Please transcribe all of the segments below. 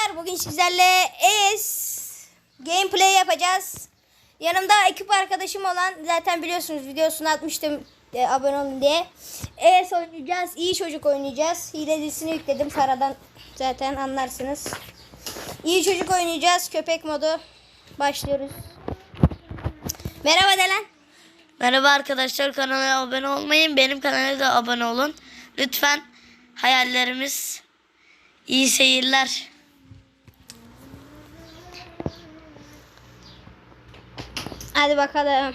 arkadaşlar. Bugün sizlerle ES gameplay yapacağız. Yanımda ekip arkadaşım olan zaten biliyorsunuz videosunu atmıştım e, abone olun diye. ES oynayacağız. iyi çocuk oynayacağız. Hile dizisini yükledim. Paradan zaten anlarsınız. İyi çocuk oynayacağız. Köpek modu. Başlıyoruz. Merhaba Delen. Merhaba arkadaşlar kanala abone olmayın. Benim kanala da abone olun. Lütfen hayallerimiz iyi seyirler. Hadi bakalım.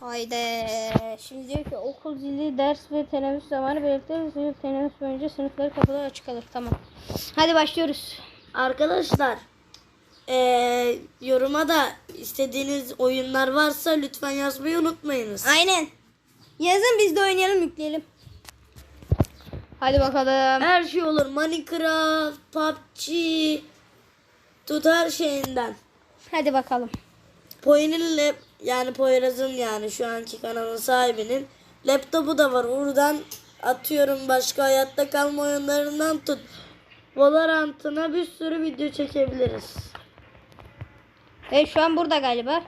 Haydi. Şimdi diyor ki okul zili, ders ve teneffüs zamanı belirtilir. Sınıf teneffüs boyunca sınıfları kapılar açık kalır. Tamam. Hadi başlıyoruz. Arkadaşlar eee, yoruma da istediğiniz oyunlar varsa lütfen yazmayı unutmayınız. Aynen. Yazın biz de oynayalım yükleyelim. Hadi bakalım. Her şey olur. Minecraft, PUBG, tut her şeyinden. Hadi bakalım. Poy'nin lap, yani Poyraz'ın yani şu anki kanalın sahibinin laptopu da var. Oradan atıyorum başka hayatta kalma oyunlarından tut. Valorant'ına bir sürü video çekebiliriz. E şu an burada galiba.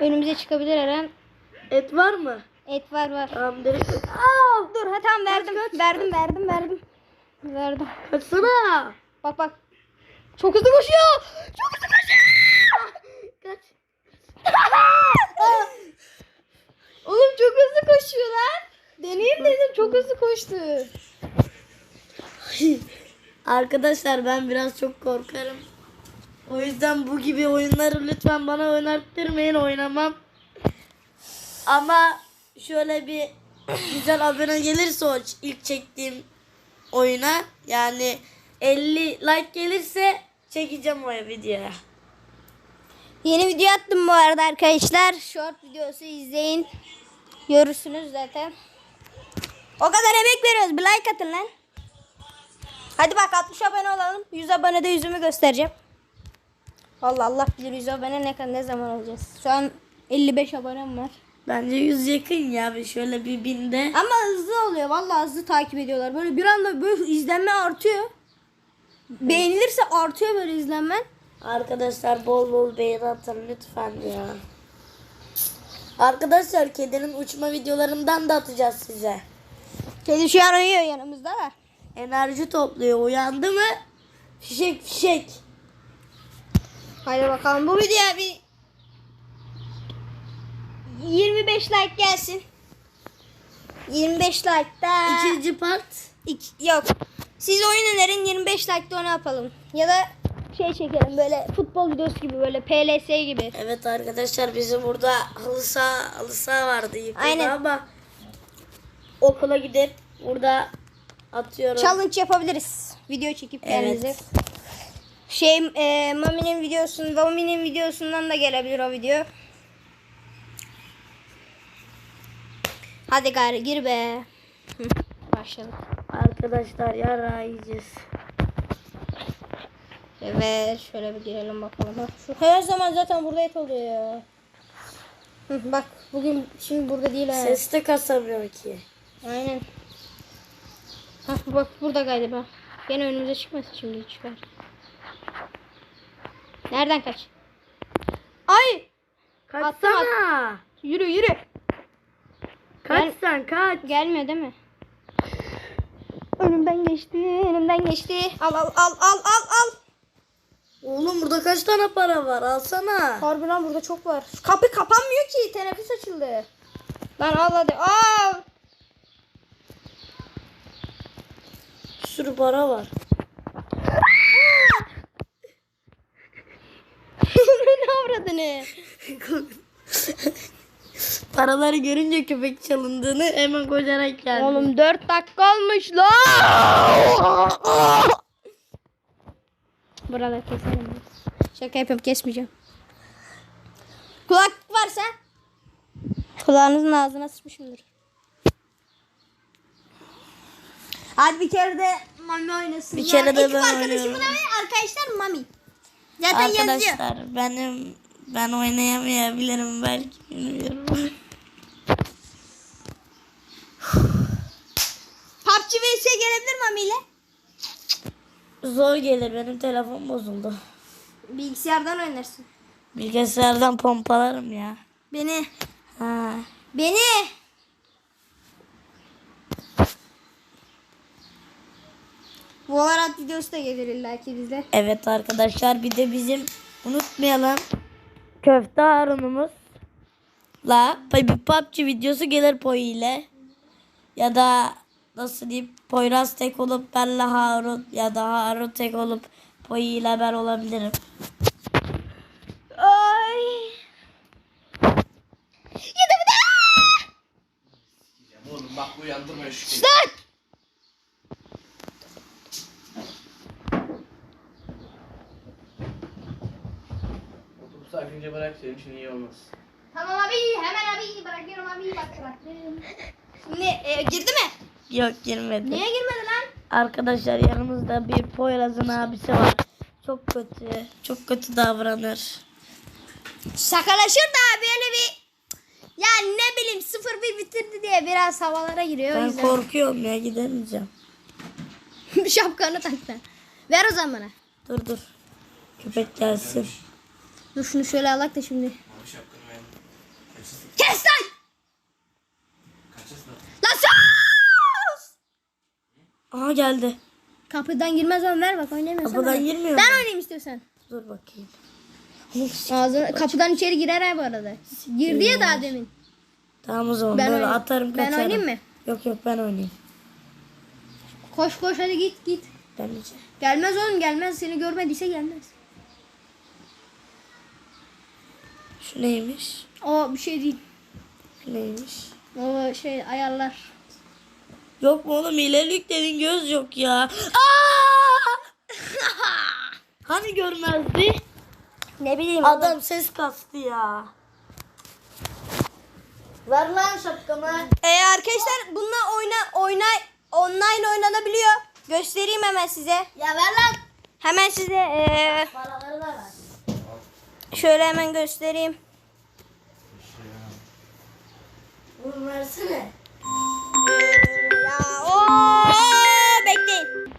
Önümüze çıkabilir her an. Et var mı? Et var var. Tamam direkt Aa, dur ha tamam verdim. Verdim verdim verdim. Verdim. kaçsana. Bak bak. Çok hızlı koşuyor. Çok hızlı koşuyor. Kaç. Oğlum çok hızlı koşuyor lan. Deneyim dedim çok hızlı koştu. Arkadaşlar ben biraz çok korkarım. O yüzden bu gibi oyunları lütfen bana oynattırmayın oynamam. Ama şöyle bir güzel abone gelirse o ilk çektiğim oyuna yani 50 like gelirse çekeceğim o videoya. Yeni video attım bu arada arkadaşlar. Short videosu izleyin. Görürsünüz zaten. O kadar emek veriyoruz. Bir like atın lan. Hadi bak 60 abone olalım. 100 abonede yüzümü göstereceğim. Allah Allah bilir 100 abone ne kadar ne zaman olacağız. Şu an 55 abonem var. Bence 100 yakın ya bir şöyle bir binde. Ama hızlı oluyor. Vallahi hızlı takip ediyorlar. Böyle bir anda böyle izlenme artıyor. Beğenilirse artıyor böyle izlenmen. Arkadaşlar bol bol beğeni atın lütfen ya. Arkadaşlar kedinin uçma videolarından da atacağız size. Kedi şu an uyuyor yanımızda da. Enerji topluyor. Uyandı mı? Fişek fişek. Haydi bakalım bu videoya bir 25 like gelsin. 25 like'da İkinci part. İki- yok. Siz oyun önerin 25 like'da onu yapalım. Ya da şey çekelim böyle futbol videosu gibi böyle PLS gibi. Evet arkadaşlar bizim burada halı saha, halı saha vardı yıkıldı Aynen. ama okula gidip burada atıyorum. Challenge yapabiliriz. Video çekip Evet. kendinize. Şey e, Mami'nin videosun, Mami'nin videosundan da gelebilir o video. Hadi gari gir be. Başladık. Arkadaşlar yara yiyeceğiz. Evet şöyle bir girelim bakalım. Bak, şu her zaman zaten burada et oluyor ya. Hı, bak bugün şimdi burada değil ha. Ses de kasamıyor ki. Aynen. Hah bak burada galiba. Gene önümüze çıkmasın şimdi çıkar. Nereden kaç? Ay! Kaçsana. Yürü yürü. Kaç sen kaç. Gelmiyor değil mi? Önümden geçti, önümden geçti. Al al al al al al. Oğlum burada kaç tane para var alsana. Harbi lan burada çok var. Kapı kapanmıyor ki. Teneffüs açıldı. Lan al hadi. Al. Sürü para var. ne avradını? Paraları görünce köpek çalındığını hemen koşarak geldi. Oğlum 4 dakika olmuş lan. Buraları keselim. Şaka yapıyorum kesmeyeceğim. Kulaklık varsa kulağınızın ağzına sıçmışımdır. Hadi bir kere de Mami oynasın. Bir ya. kere de Ekip ben arkadaşımın oynuyorum. adı arkadaşlar Mami. Zaten yazıyor. Arkadaşlar benim ben oynayamayabilirim belki bilmiyorum. PUBG vs gelebilir mi Mami ile? Zor gelir benim telefon bozuldu. Bilgisayardan oynarsın. Bilgisayardan pompalarım ya. Beni. Ha. Beni. Valorant videosu da gelir illa ki bizde. Evet arkadaşlar bir de bizim unutmayalım köfte harunumuz la bir PUBG videosu gelir Poi ile ya da nasıl diyeyim Poyraz tek olup benle Harun ya da Harun tek olup Poi ile ben olabilirim. Ay. Yedi bu da. Oğlum bak uyandırma şu kedi. Otobüs sakince bırak senin için iyi olmaz. Tamam abi hemen abi bırakıyorum abi bak bıraktım. Şimdi e, girdi mi? Yok girmedi. Niye girmedi lan? Arkadaşlar yanımızda bir Poyraz'ın abisi var. Çok kötü. Çok kötü davranır. Şakalaşır da böyle bir ya ne bileyim 0-1 bitirdi diye biraz havalara giriyor o Ben korkuyorum ya gidemeyeceğim. Şapkanı tak. Ver o zaman bana. Dur dur. Köpek gelsin. Dur şunu şöyle alak da şimdi. Abi şapkanı ver. Kaçısın? Kes lan! Kaçısın? Lan sus! Aha geldi. Kapıdan girmez ama ver bak oynayamıyorsan. Kapıdan ver. girmiyor Ben oynayayım istiyorsan. Dur bakayım. Ağzına, kapıdan içeri girer ha bu arada. Girdi ya daha demin. Tamam o zaman Ben böyle oynayayım. atarım Ben kaçarım. oynayayım mı? Yok yok ben oynayayım. Koş koş hadi git git. Ben diyeceğim. Gelmez oğlum gelmez. Seni görmediyse gelmez. Şu neymiş? O bir şey değil. Neymiş? O şey ayarlar. Yok mu oğlum ilerlik dedin göz yok ya. Aa! hani görmezdi? Ne bileyim Adam ses kastı ya. Ver lan şapkamı. Ee, arkadaşlar bununla oyna oyna online oynanabiliyor. Göstereyim hemen size. Ya ver lan. Hemen size ee, Paraları da ver. Şöyle hemen göstereyim. Bunu versene. Ya o bekleyin.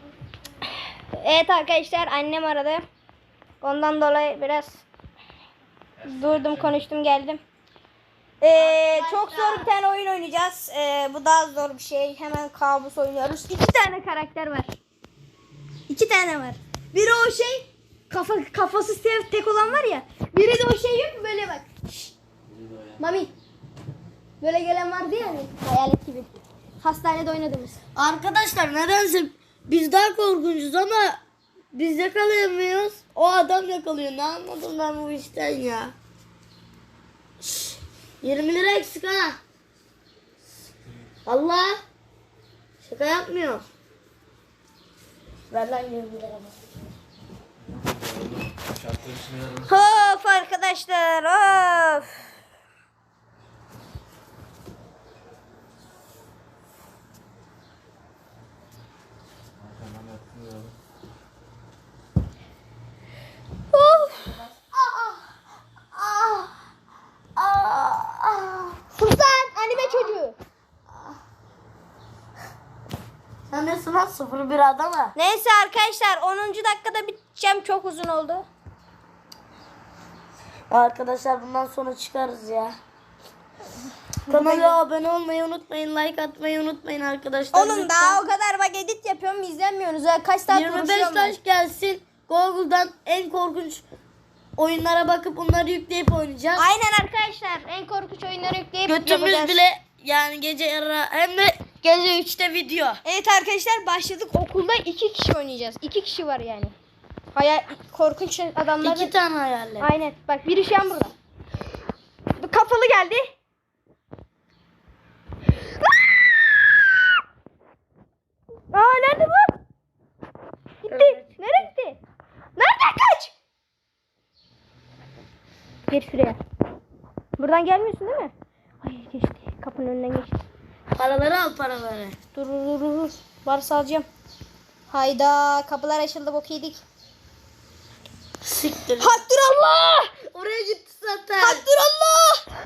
Evet arkadaşlar annem aradı. Ondan dolayı biraz durdum konuştum geldim. Ee, çok zor bir tane oyun oynayacağız. Ee, bu daha zor bir şey. Hemen kabus oynuyoruz. İki tane karakter var. İki tane var. Biri o şey kafa kafası tek, tek olan var ya. Biri de o şey yok mu böyle bak. Şşş. Mami. Böyle gelen vardı ya hani, hayalet gibi. Hastanede oynadığımız. Arkadaşlar nedense biz daha korkunçuz ama biz yakalayamıyoruz. O adam yakalıyor. Ne anladım ben bu işten ya. Şş, 20 lira eksik ha. Allah. Şaka yapmıyor. Ver lan 20 lira. Of arkadaşlar of. Of. Sus lan anime çocuğu. Sen nesin lan 01 adama? Neyse arkadaşlar 10. dakikada biteceğim çok uzun oldu. Arkadaşlar bundan sonra çıkarız ya. Kanala abone olmayı unutmayın. Like atmayı unutmayın arkadaşlar. Oğlum lütfen. daha o kadar bak edit yapıyorum izlemiyorsunuz. ha. Kaç saat 25 uğraşıyorum ben. taş gelsin. Google'dan en korkunç oyunlara bakıp onları yükleyip oynayacağız. Aynen arkadaşlar en korkunç oyunları yükleyip Götümüz yapacağız. bile yani gece yarı hem de gece 3'te video. Evet arkadaşlar başladık okulda iki kişi oynayacağız. İki kişi var yani. Hayal korkunç adamlar. İki tane hayaller. Aynen. Bak biri şu an burada. Bu kafalı geldi. Aa nerede bu? Gitti. Nereye gitti? Nerede kaç? Geç şuraya. Buradan gelmiyorsun değil mi? Ay geçti. Kapının önünden geçti. Paraları al paraları. Dur dur dur dur. Varsa alacağım. Hayda kapılar açıldı bok yedik. Siktir. Haktır Allah! Oraya gitti zaten. Haktır Allah!